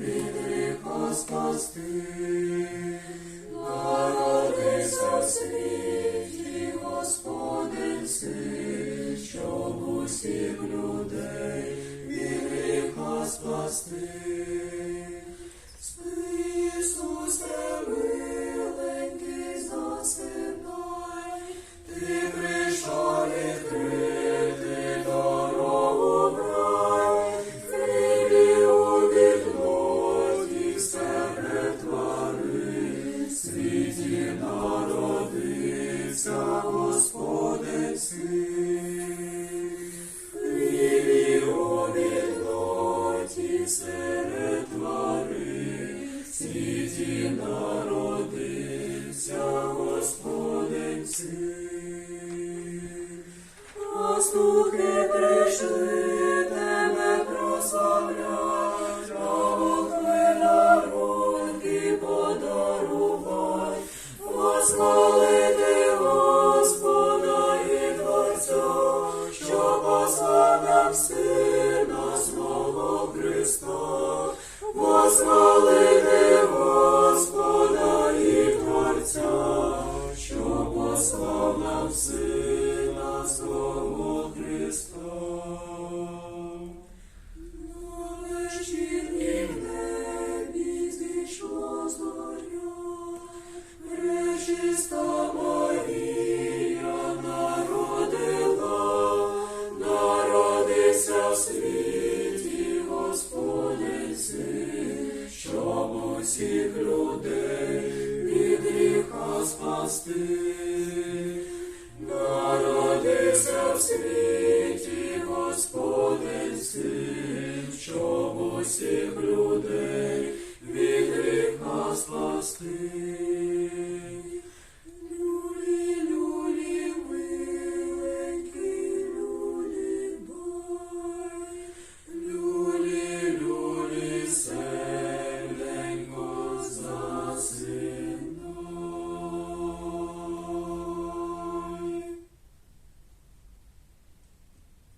людей спасти. Народився в світі Господень син, усіх людей від спасти. Світі народився Господень син. Пастухи прийшли тебе прославлять, правохви народки подарувай, восхвалити Господа і Творця, що послав нам Сина свого Христа, восхвалити спасти. Народився світі Господи, син, щоб усіх